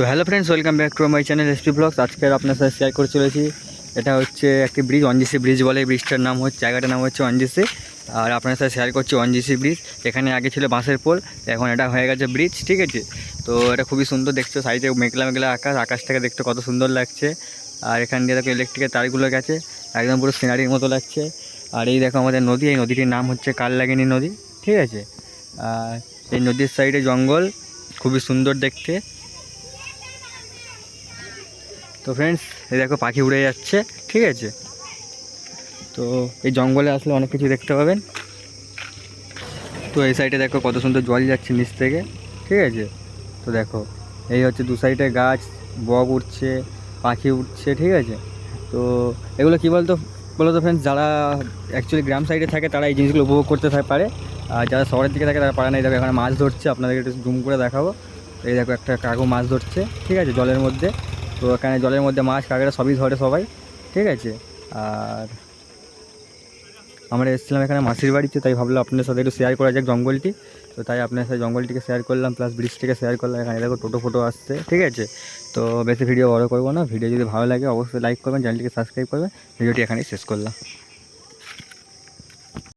তো hello friends welcome back to my channel SP blogs আজকে আপনার সাথে শেয়ার করে চলেছি। এটা হচ্ছে একটি ব্রিজ অনজিসি ব্রিজ বলে। ব্রিজটার নাম হচ্ছে, জায়গাটার নাম হচ্ছে অনজিসি আর আপনার সাথে শেয়ার করছি অনজিসি ব্রিজ এখানে আগে ছিল বাঁশের পোল, এখন এটা হয়ে গেছে ব্রিজ ঠিক আছে? তো এটা খুবই সুন্দর দেখছ সাইডে মেঘলা মেঘলা আকাশ আকাশ থেকে দেখতে কত সুন্দর লাগছে। আর এখান দিয়ে দেখো ইলেকট্রিকের তারগুলো গেছে, একদম পুরো সিনারির মতো লাগছে। আর এই দেখো আমাদের নদী, এই নদীটির নাম হচ্ছে কাললাগিনী নদী, ঠিক আছে? আর এই নদীর সাইডে জঙ্গল, খুবই সুন্দর দেখতে। তো ফ্রেন্ডস এই দেখো পাখি উড়ে যাচ্ছে, ঠিক আছে? তো এই জঙ্গলে আসলে অনেক কিছু দেখতে পাবেন। তো এই সাইডে দেখো কত সুন্দর জল যাচ্ছে নিচ থেকে, ঠিক আছে? তো দেখো, এই হচ্ছে দু সাইডে গাছ, বক উঠছে, পাখি উঠছে, ঠিক আছে? তো এগুলো কী বলতো বলো তো ফ্রেন্ডস যারা অ্যাকচুয়ালি গ্রাম সাইডে থাকে, তারা এই জিনিসগুলো উপভোগ করতে পারে। আর যারা শহরের দিকে থাকে, তারা পারে না। এই দেখো, এখানে মাছ ধরছে, আপনাদেরকে একটু জুম করে দেখাবো। এই দেখো, একটা কাকু মাছ ধরছে, ঠিক আছে, জলের মধ্যে। তো এখানে জলের মধ্যে মাছ, কাঁকড়া সবই ধরে সবাই, ঠিক আছে? আর আমরা এসেছিলাম এখানে মাসির বাড়িতে, তাই ভাবলাম আপনার সাথে একটু শেয়ার করা যাক জঙ্গলটি। তো তাই আপনার সাথে জঙ্গলটিকে শেয়ার করলাম প্লাস ব্রিজটিকে শেয়ার করলাম। এখানে দেখো টোটো ফটো আসছে, ঠিক আছে? তো বেশি ভিডিও বড় করব না। ভিডিও যদি ভালো লাগে, অবশ্যই লাইক করবেন চ্যানেলটিকে সাবস্ক্রাইব করবেন। ভিডিওটি এখানেই শেষ করলাম।